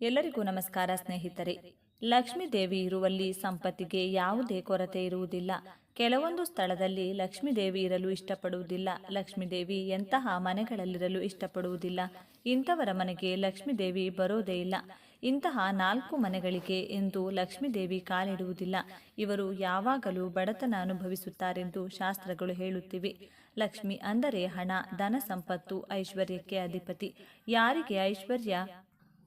ಎಲ್ಲರಿಗೂ ನಮಸ್ಕಾರ ಸ್ನೇಹಿತರೆ. ಲಕ್ಷ್ಮೀ ದೇವಿ ಇರುವಲ್ಲಿ ಸಂಪತ್ತಿಗೆ ಯಾವುದೇ ಕೊರತೆ ಇರುವುದಿಲ್ಲ. ಕೆಲವೊಂದು ಸ್ಥಳದಲ್ಲಿ ಲಕ್ಷ್ಮೀ ದೇವಿ ಇರಲು ಇಷ್ಟಪಡುವುದಿಲ್ಲ. ಲಕ್ಷ್ಮೀ ದೇವಿ ಎಂತಹ ಮನೆಗಳಲ್ಲಿರಲು ಇಷ್ಟಪಡುವುದಿಲ್ಲ. ಇಂಥವರ ಮನೆಗೆ ಲಕ್ಷ್ಮೀ ದೇವಿ ಬರೋದೇ ಇಲ್ಲ. ಇಂತಹ ನಾಲ್ಕು ಮನೆಗಳಿಗೆ ಎಂದು ಲಕ್ಷ್ಮೀ ದೇವಿ ಕಾಲಿಡುವುದಿಲ್ಲ. ಇವರು ಯಾವಾಗಲೂ ಬಡತನ ಅನುಭವಿಸುತ್ತಾರೆಂದು ಶಾಸ್ತ್ರಗಳು ಹೇಳುತ್ತಿವೆ. ಲಕ್ಷ್ಮಿ ಅಂದರೆ ಹಣ, ಧನ, ಸಂಪತ್ತು, ಐಶ್ವರ್ಯಕ್ಕೆ ಅಧಿಪತಿ. ಯಾರಿಗೆ ಐಶ್ವರ್ಯ?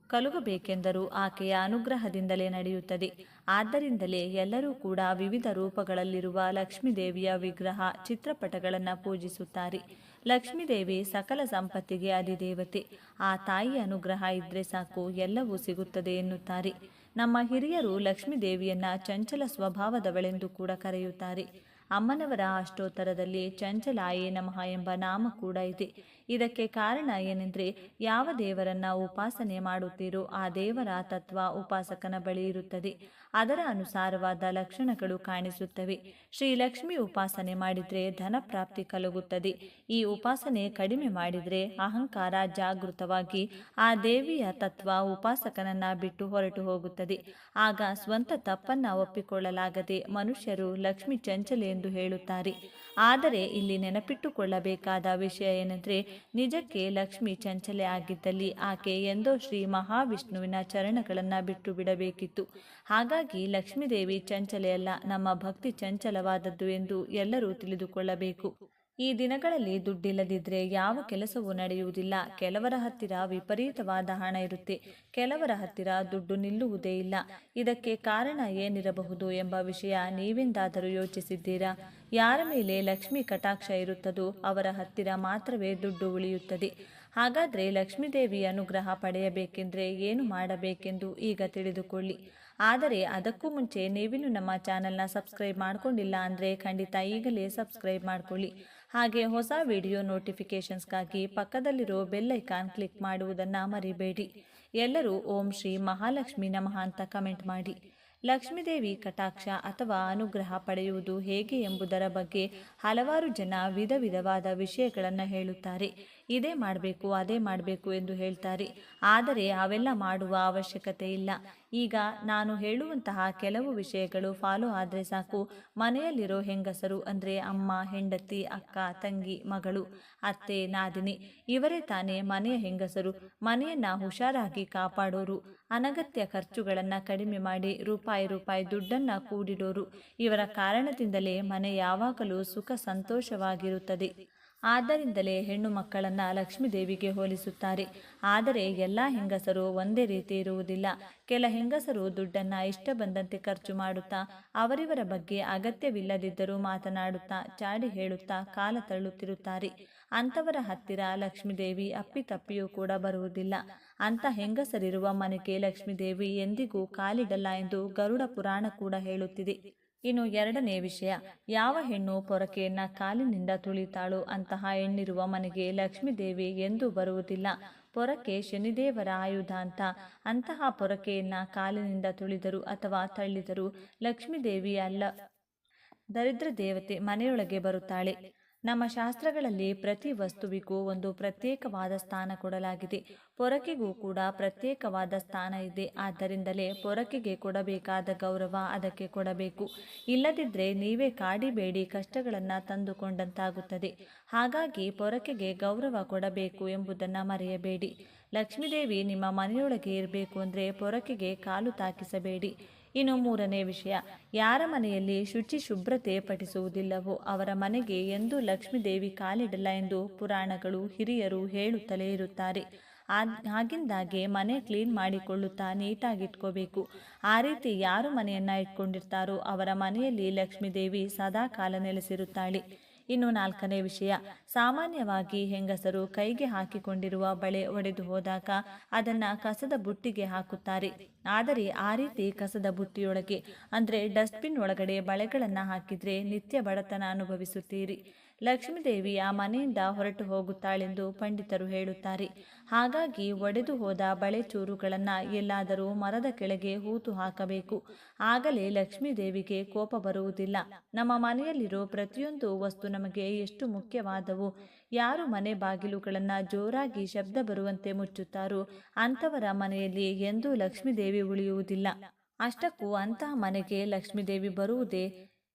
ಕಲುಗಬೇಕೆಂದರೂ ಆಕೆಯ ಅನುಗ್ರಹದಿಂದಲೇ ನಡೆಯುತ್ತದೆ. ಆದ್ದರಿಂದಲೇ ಎಲ್ಲರೂ ಕೂಡ ವಿವಿಧ ರೂಪಗಳಲ್ಲಿರುವ ಲಕ್ಷ್ಮೀದೇವಿಯ ವಿಗ್ರಹ ಚಿತ್ರಪಟಗಳನ್ನು ಪೂಜಿಸುತ್ತಾರೆ. ಲಕ್ಷ್ಮೀದೇವಿ ಸಕಲ ಸಂಪತ್ತಿಗೆ ಅಧಿದೇವತೆ. ಆ ತಾಯಿ ಅನುಗ್ರಹ ಇದ್ರೆ ಸಾಕು, ಎಲ್ಲವೂ ಸಿಗುತ್ತದೆ ಎನ್ನುತ್ತಾರೆ. ನಮ್ಮ ಹಿರಿಯರು ಲಕ್ಷ್ಮೀದೇವಿಯನ್ನ ಚಂಚಲ ಸ್ವಭಾವದವಳೆಂದು ಕೂಡ ಕರೆಯುತ್ತಾರೆ. ಅಮ್ಮನವರ ಅಷ್ಟೋತ್ತರದಲ್ಲಿ ಚಂಚಲಾಯೇ ನಮಃ ಎಂಬ ನಾಮ ಕೂಡ ಇದೆ. ಇದಕ್ಕೆ ಕಾರಣ ಏನೆಂದರೆ, ಯಾವ ದೇವರನ್ನ ಉಪಾಸನೆ ಮಾಡುತ್ತೀರೋ ಆ ದೇವರ ತತ್ವ ಉಪಾಸಕನ ಬಳಿ ಇರುತ್ತದೆ. ಅದರ ಅನುಸಾರವಾದ ಲಕ್ಷಣಗಳು ಕಾಣಿಸುತ್ತವೆ. ಶ್ರೀಲಕ್ಷ್ಮಿ ಉಪಾಸನೆ ಮಾಡಿದರೆ ಧನ ಪ್ರಾಪ್ತಿ ಕಲುಗುತ್ತದೆ. ಈ ಉಪಾಸನೆ ಕಡಿಮೆ ಮಾಡಿದರೆ ಅಹಂಕಾರ ಜಾಗೃತವಾಗಿ ಆ ದೇವಿಯ ತತ್ವ ಉಪಾಸಕನನ್ನ ಬಿಟ್ಟು ಹೊರಟು ಹೋಗುತ್ತದೆ. ಆಗ ಸ್ವಂತ ತಪ್ಪನ್ನ ಒಪ್ಪಿಕೊಳ್ಳಲಾಗದೆ ಮನುಷ್ಯರು ಲಕ್ಷ್ಮಿ ಚಂಚಲೆ ಎಂದು ಹೇಳುತ್ತಾರೆ. ಆದರೆ ಇಲ್ಲಿ ನೆನಪಿಟ್ಟುಕೊಳ್ಳಬೇಕಾದ ವಿಷಯ ಏನೆಂದರೆ ನಿಜಕ್ಕೆ ಲಕ್ಷ್ಮಿ ಚಂಚಲೆ ಆಗಿದ್ದಲ್ಲಿ ಆಕೆ ಎಂದೋ ಶ್ರೀ ಮಹಾವಿಷ್ಣುವಿನ ಚರಣಗಳನ್ನು ಬಿಟ್ಟು ಬಿಡಬೇಕಿತ್ತು ಹಾಗಾಗಿ ಲಕ್ಷ್ಮೀದೇವಿ ಚಂಚಲೆಯಲ್ಲ ನಮ್ಮ ಭಕ್ತಿ ಚಂಚಲವಾದದ್ದು ಎಂದು ಎಲ್ಲರೂ ತಿಳಿದುಕೊಳ್ಳಬೇಕು. ಈ ದಿನಗಳಲ್ಲಿ ದುಡ್ಡಿಲ್ಲದಿದ್ದರೆ ಯಾವ ಕೆಲಸವೂ ನಡೆಯುವುದಿಲ್ಲ. ಕೆಲವರ ಹತ್ತಿರ ವಿಪರೀತವಾದ ಹಣ ಇರುತ್ತೆ. ಕೆಲವರ ಹತ್ತಿರ ದುಡ್ಡು ನಿಲ್ಲುವುದೇ ಇಲ್ಲ. ಇದಕ್ಕೆ ಕಾರಣ ಏನಿರಬಹುದು ಎಂಬ ವಿಷಯ ನೀವೆಂದಾದರೂ ಯೋಚಿಸಿದ್ದೀರಾ? ಯಾರ ಮೇಲೆ ಲಕ್ಷ್ಮಿ ಕಟಾಕ್ಷ ಇರುತ್ತದೋ ಅವರ ಹತ್ತಿರ ಮಾತ್ರವೇ ದುಡ್ಡು ಉಳಿಯುತ್ತದೆ. ಹಾಗಾದರೆ ಲಕ್ಷ್ಮೀದೇವಿ ಅನುಗ್ರಹ ಪಡೆಯಬೇಕೆಂದರೆ ಏನು ಮಾಡಬೇಕೆಂದು ಈಗ ತಿಳಿದುಕೊಳ್ಳಿ. ಆದರೆ ಅದಕ್ಕೂ ಮುಂಚೆ ನೀವಿನ್ನು ನಮ್ಮ ಚಾನಲ್ನ ಸಬ್ಸ್ಕ್ರೈಬ್ ಮಾಡಿಕೊಂಡಿಲ್ಲ ಅಂದರೆ ಖಂಡಿತ ಈಗಲೇ ಸಬ್ಸ್ಕ್ರೈಬ್ ಮಾಡ್ಕೊಳ್ಳಿ. ಹಾಗೆ ಹೊಸ ವಿಡಿಯೋ ನೋಟಿಫಿಕೇಷನ್ಸ್ಗಾಗಿ ಪಕ್ಕದಲ್ಲಿರೋ ಬೆಲ್ಲೈಕಾನ್ ಕ್ಲಿಕ್ ಮಾಡುವುದನ್ನು ಮರಿಬೇಡಿ. ಎಲ್ಲರೂ ಓಂ ಶ್ರೀ ಮಹಾಲಕ್ಷ್ಮಿ ನಮಃ ಅಂತ ಕಮೆಂಟ್ ಮಾಡಿ. ಲಕ್ಷ್ಮೀದೇವಿ ಕಟಾಕ್ಷ ಅಥವಾ ಅನುಗ್ರಹ ಪಡೆಯುವುದು ಹೇಗೆ ಎಂಬುದರ ಬಗ್ಗೆ ಹಲವಾರು ಜನ ವಿಧ ವಿಧವಾದ ವಿಷಯಗಳನ್ನು ಹೇಳುತ್ತಾರೆ. ಇದೇ ಮಾಡಬೇಕು, ಅದೇ ಮಾಡಬೇಕು ಎಂದು ಹೇಳ್ತಾರೆ. ಆದರೆ ಅವೆಲ್ಲ ಮಾಡುವ ಅವಶ್ಯಕತೆ ಇಲ್ಲ. ಈಗ ನಾನು ಹೇಳುವಂತಹ ಕೆಲವು ವಿಷಯಗಳು ಫಾಲೋ ಆದರೆ ಸಾಕು. ಮನೆಯಲ್ಲಿರೋ ಹೆಂಗಸರು ಅಂದರೆ ಅಮ್ಮ, ಹೆಂಡತಿ, ಅಕ್ಕ, ತಂಗಿ, ಮಗಳು, ಅತ್ತೆ, ನಾದಿನಿ, ಇವರೇ ತಾನೇ ಮನೆಯ ಹೆಂಗಸರು. ಮನೆಯನ್ನು ಹುಷಾರಾಗಿ ಕಾಪಾಡೋರು. ಅನಗತ್ಯ ಖರ್ಚುಗಳನ್ನು ಕಡಿಮೆ ಮಾಡಿ ರೂಪಾಯಿ ರೂಪಾಯಿ ದುಡ್ಡನ್ನು ಕೂಡಿಡೋರು. ಇವರ ಕಾರಣದಿಂದಲೇ ಮನೆ ಯಾವಾಗಲೂ ಸುಖ ಸಂತೋಷವಾಗಿರುತ್ತದೆ. ಆದ್ದರಿಂದಲೇ ಹೆಣ್ಣು ಮಕ್ಕಳನ್ನು ಲಕ್ಷ್ಮೀ ದೇವಿಗೆ ಹೋಲಿಸುತ್ತಾರೆ. ಆದರೆ ಎಲ್ಲ ಹೆಂಗಸರು ಒಂದೇ ರೀತಿ ಇರುವುದಿಲ್ಲ. ಕೆಲ ಹೆಂಗಸರು ದುಡ್ಡನ್ನು ಇಷ್ಟ ಬಂದಂತೆ ಖರ್ಚು ಮಾಡುತ್ತಾ, ಅವರಿವರ ಬಗ್ಗೆ ಅಗತ್ಯವಿಲ್ಲದಿದ್ದರೂ ಮಾತನಾಡುತ್ತಾ, ಚಾಡಿ ಹೇಳುತ್ತಾ ಕಾಲ ತಳ್ಳುತ್ತಿರುತ್ತಾರೆ. ಅಂಥವರ ಹತ್ತಿರ ಲಕ್ಷ್ಮೀದೇವಿ ಅಪ್ಪಿತಪ್ಪಿಯೂ ಕೂಡ ಬರುವುದಿಲ್ಲ. ಅಂತ ಹೆಂಗಸರಿರುವ ಮನೆಗೆ ಲಕ್ಷ್ಮೀದೇವಿ ಎಂದಿಗೂ ಕಾಲಿಡಲ್ಲ ಎಂದು ಗರುಡ ಪುರಾಣ ಕೂಡ ಹೇಳುತ್ತಿದೆ. ಇನ್ನು ಎರಡನೇ ವಿಷಯ, ಯಾವ ಹೆಣ್ಣು ಪೊರಕೆಯನ್ನ ಕಾಲಿನಿಂದ ತುಳಿತಾಳು ಅಂತಹ ಹೆಣ್ಣಿರುವ ಮನೆಗೆ ಲಕ್ಷ್ಮೀದೇವಿ ಎಂದೂ ಬರುವುದಿಲ್ಲ. ಪೊರಕೆ ಶನಿದೇವರ ಆಯುಧ ಅಂತ. ಅಂತಹ ಪೊರಕೆಯನ್ನ ಕಾಲಿನಿಂದ ತುಳಿದರು ಅಥವಾ ತಳ್ಳಿದರು ಲಕ್ಷ್ಮೀದೇವಿ ಅಲ್ಲ, ದರಿದ್ರ ದೇವತೆ ಮನೆಯೊಳಗೆ ಬರುತ್ತಾಳೆ. ನಮ್ಮ ಶಾಸ್ತ್ರಗಳಲ್ಲಿ ಪ್ರತಿ ವಸ್ತುವಿಗೂ ಒಂದು ಪ್ರತ್ಯೇಕವಾದ ಸ್ಥಾನ ಕೊಡಲಾಗಿದೆ. ಪೊರಕೆಗೂ ಕೂಡ ಪ್ರತ್ಯೇಕವಾದ ಸ್ಥಾನ ಇದೆ. ಆದ್ದರಿಂದಲೇ ಪೊರಕೆಗೆ ಕೊಡಬೇಕಾದ ಗೌರವ ಅದಕ್ಕೆ ಕೊಡಬೇಕು. ಇಲ್ಲದಿದ್ದರೆ ನೀವೇ ಕಾಡಿಬೇಡಿ ಕಷ್ಟಗಳನ್ನು ತಂದುಕೊಂಡಂತಾಗುತ್ತದೆ. ಹಾಗಾಗಿ ಪೊರಕೆಗೆ ಗೌರವ ಕೊಡಬೇಕು ಎಂಬುದನ್ನು ಮರೆಯಬೇಡಿ. ಲಕ್ಷ್ಮೀದೇವಿ ನಿಮ್ಮ ಮನೆಯೊಳಗೆ ಇರಬೇಕು ಅಂದರೆ ಪೊರಕೆಗೆ ಕಾಲು ತಾಕಿಸಬೇಡಿ. ಇನ್ನು ಮೂರನೇ ವಿಷಯ, ಯಾರ ಮನೆಯಲ್ಲಿ ಶುಚಿ ಶುಭ್ರತೆ ಪಠಿಸುವುದಿಲ್ಲವೋ ಅವರ ಮನೆಗೆ ಎಂದು ಲಕ್ಷ್ಮೀದೇವಿ ಕಾಲಿಡಲ್ಲ ಎಂದು ಪುರಾಣಗಳು ಹಿರಿಯರು ಹೇಳುತ್ತಲೇ ಇರುತ್ತಾರೆ. ಆಗಿಂದಾಗೆ ಮನೆ ಕ್ಲೀನ್ ಮಾಡಿಕೊಳ್ಳುತ್ತಾ ನೀಟಾಗಿಟ್ಕೋಬೇಕು. ಆ ರೀತಿ ಯಾರು ಮನೆಯನ್ನ ಇಟ್ಕೊಂಡಿರ್ತಾರೋ ಅವರ ಮನೆಯಲ್ಲಿ ಲಕ್ಷ್ಮೀದೇವಿ ಸದಾ ಕಾಲ ನೆಲೆಸಿರುತ್ತಾಳೆ. ಇನ್ನು ನಾಲ್ಕನೇ ವಿಷಯ. ಸಾಮಾನ್ಯವಾಗಿ ಹೆಂಗಸರು ಕೈಗೆ ಹಾಕಿಕೊಂಡಿರುವ ಬಳೆ ಒಡೆದು ಹೋದಾಗ ಅದನ್ನ ಕಸದ ಬುಟ್ಟಿಗೆ ಹಾಕುತ್ತಾರೆ. ಆದರೆ ಆ ರೀತಿ ಕಸದ ಬುಟ್ಟಿಯೊಳಗೆ, ಅಂದರೆ ಡಸ್ಟ್ಬಿನ್ ಒಳಗಡೆ ಬಳೆಗಳನ್ನು ಹಾಕಿದ್ರೆ ನಿತ್ಯ ಬಡತನ ಅನುಭವಿಸುತ್ತೀರಿ. ಲಕ್ಷ್ಮೀದೇವಿ ಆ ಮನೆಯಿಂದ ಹೊರಟು ಹೋಗುತ್ತಾಳೆಂದು ಪಂಡಿತರು ಹೇಳುತ್ತಾರೆ. ಹಾಗಾಗಿ ಒಡೆದು ಹೋದ ಬಳೆ ಚೂರುಗಳನ್ನು ಎಲ್ಲಾದರೂ ಮರದ ಕೆಳಗೆ ಹೂತು ಹಾಕಬೇಕು. ಆಗಲೇ ಲಕ್ಷ್ಮೀದೇವಿಗೆ ಕೋಪ ಬರುವುದಿಲ್ಲ. ನಮ್ಮ ಮನೆಯಲ್ಲಿರೋ ಪ್ರತಿಯೊಂದು ವಸ್ತು ನಮಗೆ ಎಷ್ಟು ಮುಖ್ಯವಾದವು. ಯಾರು ಮನೆ ಬಾಗಿಲುಗಳನ್ನು ಜೋರಾಗಿ ಶಬ್ದ ಬರುವಂತೆ ಮುಚ್ಚುತ್ತಾರೋ ಅಂಥವರ ಮನೆಯಲ್ಲಿ ಎಂದೂ ಲಕ್ಷ್ಮೀದೇವಿ ಉಳಿಯುವುದಿಲ್ಲ. ಅಷ್ಟಕ್ಕೂ ಅಂತಹ ಮನೆಗೆ ಲಕ್ಷ್ಮೀದೇವಿ ಬರುವುದೇ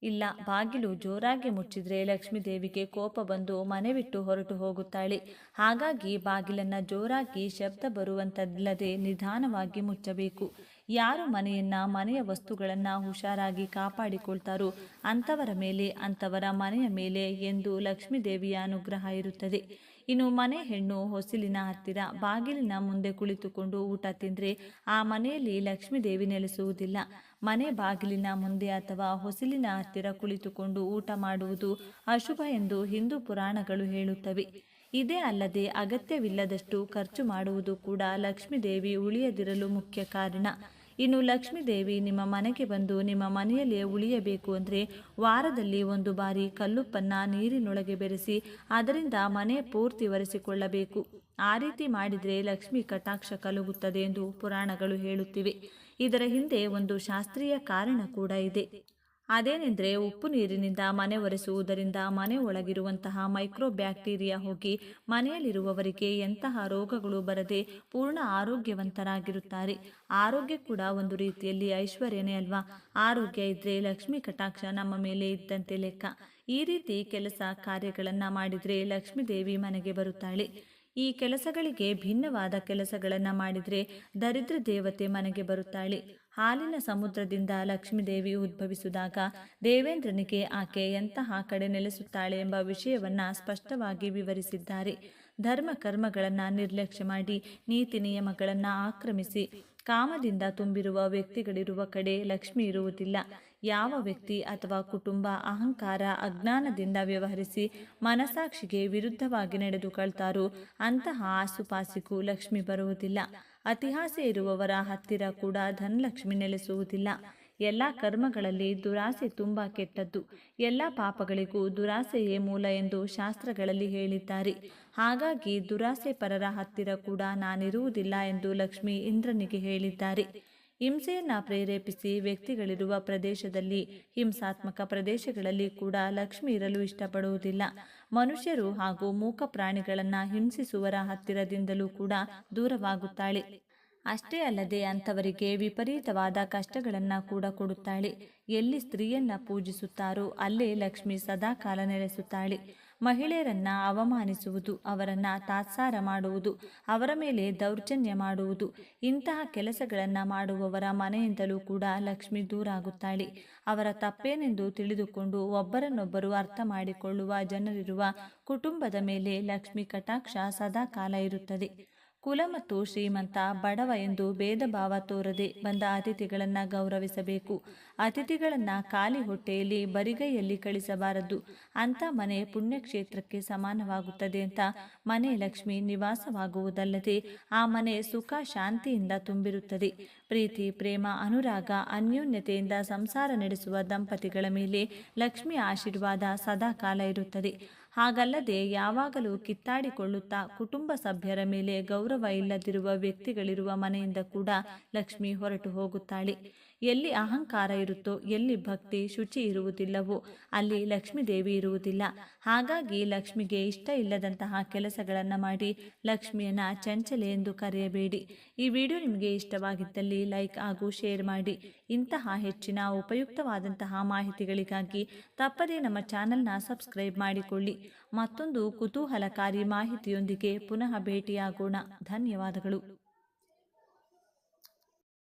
ಇಲ್ಲ, ಬಾಗಿಲು ಜೋರಾಗಿ ಮುಚ್ಚಿದ್ರೆ ಲಕ್ಷ್ಮೀದೇವಿಗೆ ಕೋಪ ಬಂದು ಮನೆ ಬಿಟ್ಟು ಹೊರಟು ಹೋಗುತ್ತಾಳೆ. ಹಾಗಾಗಿ ಬಾಗಿಲನ್ನು ಜೋರಾಗಿ ಶಬ್ದ ಬರುವಂತಲ್ಲದೆ ನಿಧಾನವಾಗಿ ಮುಚ್ಚಬೇಕು. ಯಾರು ಮನೆಯನ್ನ, ಮನೆಯ ವಸ್ತುಗಳನ್ನು ಹುಷಾರಾಗಿ ಕಾಪಾಡಿಕೊಳ್ತಾರೋ ಅಂಥವರ ಮೇಲೆ, ಅಂಥವರ ಮನೆಯ ಮೇಲೆ ಎಂದು ಲಕ್ಷ್ಮೀದೇವಿಯ ಅನುಗ್ರಹ ಇರುತ್ತದೆ. ಇನ್ನು ಮನೆ ಹೆಣ್ಣು ಹೊಸಿಲಿನ ಹತ್ತಿರ ಬಾಗಿಲಿನ ಮುಂದೆ ಕುಳಿತುಕೊಂಡು ಊಟ ತಿಂದರೆ ಆ ಮನೆಯಲ್ಲಿ ಲಕ್ಷ್ಮೀದೇವಿ ನೆಲೆಸುವುದಿಲ್ಲ. ಮನೆ ಬಾಗಿಲಿನ ಮುಂದೆ ಅಥವಾ ಹೊಸಿಲಿನ ಹತ್ತಿರ ಕುಳಿತುಕೊಂಡು ಊಟ ಮಾಡುವುದು ಅಶುಭ ಎಂದು ಹಿಂದೂ ಪುರಾಣಗಳು ಹೇಳುತ್ತವೆ. ಇದೇ ಅಲ್ಲದೆ ಅಗತ್ಯವಿಲ್ಲದಷ್ಟು ಖರ್ಚು ಮಾಡುವುದು ಕೂಡ ಲಕ್ಷ್ಮೀದೇವಿ ಉಳಿಯದಿರಲು ಮುಖ್ಯ ಕಾರಣ. ಇನ್ನು ಲಕ್ಷ್ಮೀದೇವಿ ನಿಮ್ಮ ಮನೆಗೆ ಬಂದು ನಿಮ್ಮ ಮನೆಯಲ್ಲೇ ಉಳಿಯಬೇಕು ಅಂದರೆ ವಾರದಲ್ಲಿ ಒಂದು ಬಾರಿ ಕಲ್ಲುಪ್ಪನ್ನು ನೀರಿನೊಳಗೆ ಬೆರೆಸಿ ಅದರಿಂದ ಮನೆ ಪೂರ್ತಿ ಒರೆಸಿಕೊಳ್ಳಬೇಕು. ಆ ರೀತಿ ಮಾಡಿದರೆ ಲಕ್ಷ್ಮಿ ಕಟಾಕ್ಷ ಕಲುಗುತ್ತದೆ ಎಂದು ಪುರಾಣಗಳು ಹೇಳುತ್ತಿವೆ. ಇದರ ಹಿಂದೆ ಒಂದು ಶಾಸ್ತ್ರೀಯ ಕಾರಣ ಕೂಡ ಇದೆ. ಅದೇನೆಂದರೆ ಉಪ್ಪು ನೀರಿನಿಂದ ಮನೆ ಒರೆಸುವುದರಿಂದ ಮನೆ ಒಳಗಿರುವಂತಹ ಮೈಕ್ರೋ ಬ್ಯಾಕ್ಟೀರಿಯಾ ಹೋಗಿ ಮನೆಯಲ್ಲಿರುವವರಿಗೆ ಎಂತಹ ರೋಗಗಳು ಬರದೆ ಪೂರ್ಣ ಆರೋಗ್ಯವಂತರಾಗಿರುತ್ತಾರೆ. ಆರೋಗ್ಯ ಕೂಡ ಒಂದು ರೀತಿಯಲ್ಲಿ ಐಶ್ವರ್ಯನೇ ಅಲ್ವಾ? ಆರೋಗ್ಯ ಇದ್ರೆ ಲಕ್ಷ್ಮಿ ಕಟಾಕ್ಷ ನಮ್ಮ ಮೇಲೆ ಇದ್ದಂತೆ ಲೆಕ್ಕ. ಈ ರೀತಿ ಕೆಲಸ ಕಾರ್ಯಗಳನ್ನು ಮಾಡಿದರೆ ಲಕ್ಷ್ಮೀ ದೇವಿ ಮನೆಗೆ ಬರುತ್ತಾಳೆ. ಈ ಕೆಲಸಗಳಿಗೆ ಭಿನ್ನವಾದ ಕೆಲಸಗಳನ್ನು ಮಾಡಿದರೆ ದರಿದ್ರ ದೇವತೆ ಮನೆಗೆ ಬರುತ್ತಾಳೆ. ಹಾಲಿನ ಸಮುದ್ರದಿಂದ ಲಕ್ಷ್ಮೀದೇವಿ ಉದ್ಭವಿಸಿದಾಗ ದೇವೇಂದ್ರನಿಗೆ ಆಕೆ ಎಂತಹ ಕಡೆ ನೆಲೆಸುತ್ತಾಳೆ ಎಂಬ ವಿಷಯವನ್ನು ಸ್ಪಷ್ಟವಾಗಿ ವಿವರಿಸಿದ್ದಾರೆ. ಧರ್ಮ ಕರ್ಮಗಳನ್ನು ನಿರ್ಲಕ್ಷ್ಯ ಮಾಡಿ ನೀತಿ ನಿಯಮಗಳನ್ನು ಆಕ್ರಮಿಸಿ ಕಾಮದಿಂದ ತುಂಬಿರುವ ವ್ಯಕ್ತಿಗಳಿರುವ ಕಡೆ ಲಕ್ಷ್ಮಿ ಇರುವುದಿಲ್ಲ. ಯಾವ ವ್ಯಕ್ತಿ ಅಥವಾ ಕುಟುಂಬ ಅಹಂಕಾರ ಅಜ್ಞಾನದಿಂದ ವ್ಯವಹರಿಸಿ ಮನಸಾಕ್ಷಿಗೆ ವಿರುದ್ಧವಾಗಿ ನಡೆದುಕೊಳ್ತಾರೋ ಅಂತಹ ಆಸುಪಾಸಿಗೂ ಲಕ್ಷ್ಮಿ ಬರುವುದಿಲ್ಲ. ಅತಿಹಾಸ ಇರುವವರ ಹತ್ತಿರ ಕೂಡ ಧನಲಕ್ಷ್ಮಿ ನೆಲೆಸುವುದಿಲ್ಲ. ಎಲ್ಲ ಕರ್ಮಗಳಲ್ಲಿ ದುರಾಸೆ ತುಂಬ ಕೆಟ್ಟದ್ದು. ಎಲ್ಲ ಪಾಪಗಳಿಗೂ ದುರಾಸೆಯೇ ಮೂಲ ಎಂದು ಶಾಸ್ತ್ರಗಳಲ್ಲಿ ಹೇಳಿದ್ದಾರೆ. ಹಾಗಾಗಿ ದುರಾಸೆ ಪರರ ಹತ್ತಿರ ಕೂಡ ನಾನಿರುವುದಿಲ್ಲ ಎಂದು ಲಕ್ಷ್ಮಿ ಇಂದ್ರನಿಗೆ ಹೇಳಿದ್ದಾರೆ. ಹಿಂಸೆಯನ್ನು ಪ್ರೇರೇಪಿಸಿ ವ್ಯಕ್ತಿಗಳಿರುವ ಪ್ರದೇಶದಲ್ಲಿ, ಹಿಂಸಾತ್ಮಕ ಪ್ರದೇಶಗಳಲ್ಲಿ ಕೂಡ ಲಕ್ಷ್ಮಿ ಇರಲು ಇಷ್ಟಪಡುವುದಿಲ್ಲ. ಮನುಷ್ಯರು ಹಾಗೂ ಮೂಕ ಪ್ರಾಣಿಗಳನ್ನು ಹಿಂಸಿಸುವರ ಹತ್ತಿರದಿಂದಲೂ ಕೂಡ ದೂರವಾಗುತ್ತಾಳೆ. ಅಷ್ಟೇ ಅಲ್ಲದೆ ಅಂಥವರಿಗೆ ವಿಪರೀತವಾದ ಕಷ್ಟಗಳನ್ನು ಕೂಡ ಕೊಡುತ್ತಾಳೆ. ಎಲ್ಲಿ ಸ್ತ್ರೀಯನ್ನ ಪೂಜಿಸುತ್ತಾರೋ ಅಲ್ಲೇ ಲಕ್ಷ್ಮಿ ಸದಾಕಾಲ ನೆಲೆಸುತ್ತಾಳೆ. ಮಹಿಳೆಯರನ್ನ ಅವಮಾನಿಸುವುದು, ಅವರನ್ನ ತಾತ್ಸಾರ ಮಾಡುವುದು, ಅವರ ಮೇಲೆ ದೌರ್ಜನ್ಯ ಮಾಡುವುದು. ಇಂತಹ ಕೆಲಸಗಳನ್ನು ಮಾಡುವವರ ಮನೆಯಿಂದಲೂ ಕೂಡ ಲಕ್ಷ್ಮಿ ದೂರಾಗುತ್ತಾಳೆ ಅವರ ತಪ್ಪೇನೆಂದು ತಿಳಿದುಕೊಂಡು ಒಬ್ಬರನ್ನೊಬ್ಬರು ಅರ್ಥ ಮಾಡಿಕೊಳ್ಳುವ ಜನರಿರುವ ಕುಟುಂಬದ ಮೇಲೆ ಲಕ್ಷ್ಮಿ ಕಟಾಕ್ಷ ಸದಾ ಕಾಲ ಇರುತ್ತದೆ. ಕುಲ ಮತ್ತು ಶ್ರೀಮಂತ ಬಡವ ಎಂದು ಭೇದ ಭಾವ ತೋರದೆ ಬಂದ ಅತಿಥಿಗಳನ್ನು ಗೌರವಿಸಬೇಕು. ಅತಿಥಿಗಳನ್ನು ಖಾಲಿ ಹೊಟ್ಟೆಯಲ್ಲಿ, ಬರಿಗೈಯಲ್ಲಿ ಕಳಿಸಬಾರದು. ಅಂತ ಮನೆ ಪುಣ್ಯಕ್ಷೇತ್ರಕ್ಕೆ ಸಮಾನವಾಗುತ್ತದೆ ಅಂತ ಮನೆ ಲಕ್ಷ್ಮಿ ನಿವಾಸವಾಗುವುದಲ್ಲದೆ ಆ ಮನೆ ಸುಖ ಶಾಂತಿಯಿಂದ ತುಂಬಿರುತ್ತದೆ. ಪ್ರೀತಿ, ಪ್ರೇಮ, ಅನುರಾಗ, ಅನ್ಯೋನ್ಯತೆಯಿಂದ ಸಂಸಾರ ನಡೆಸುವ ದಂಪತಿಗಳ ಮೇಲೆ ಲಕ್ಷ್ಮಿ ಆಶೀರ್ವಾದ ಸದಾ ಕಾಲ ಇರುತ್ತದೆ. ಹಾಗಲ್ಲದೆ ಯಾವಾಗಲೂ ಕಿತ್ತಾಡಿಕೊಳ್ಳುತ್ತಾ ಕುಟುಂಬ ಸಭ್ಯರ ಮೇಲೆ ಗೌರವ ಇಲ್ಲದಿರುವ ವ್ಯಕ್ತಿಗಳಿರುವ ಮನೆಯಿಂದ ಕೂಡ ಲಕ್ಷ್ಮಿ ಹೊರಟು ಹೋಗುತ್ತಾಳೆ. ಎಲ್ಲಿ ಅಹಂಕಾರ ಇರುತ್ತೋ, ಎಲ್ಲಿ ಭಕ್ತಿ, ಶುಚಿ ಇರುವುದಿಲ್ಲವೋ, ಅಲ್ಲಿ ಲಕ್ಷ್ಮೀ ದೇವಿ ಇರುವುದಿಲ್ಲ. ಹಾಗಾಗಿ ಲಕ್ಷ್ಮಿಗೆ ಇಷ್ಟ ಇಲ್ಲದಂತಹ ಕೆಲಸಗಳನ್ನು ಮಾಡಿ ಲಕ್ಷ್ಮಿಯನ್ನ ಚಂಚಲೆ ಎಂದು ಕರೆಯಬೇಡಿ. ಈ ವಿಡಿಯೋ ನಿಮಗೆ ಇಷ್ಟವಾಗಿದ್ದಲ್ಲಿ ಲೈಕ್ ಹಾಗೂ ಶೇರ್ ಮಾಡಿ. ಇಂತಹ ಹೆಚ್ಚಿನ ಉಪಯುಕ್ತವಾದಂತಹ ಮಾಹಿತಿಗಳಿಗಾಗಿ ತಪ್ಪದೇ ನಮ್ಮ ಚಾನಲ್ನ ಸಬ್ಸ್ಕ್ರೈಬ್ ಮಾಡಿಕೊಳ್ಳಿ. ಮತ್ತೊಂದು ಕುತೂಹಲಕಾರಿ ಮಾಹಿತಿಯೊಂದಿಗೆ ಪುನಃ ಭೇಟಿಯಾಗೋಣ. ಧನ್ಯವಾದಗಳು.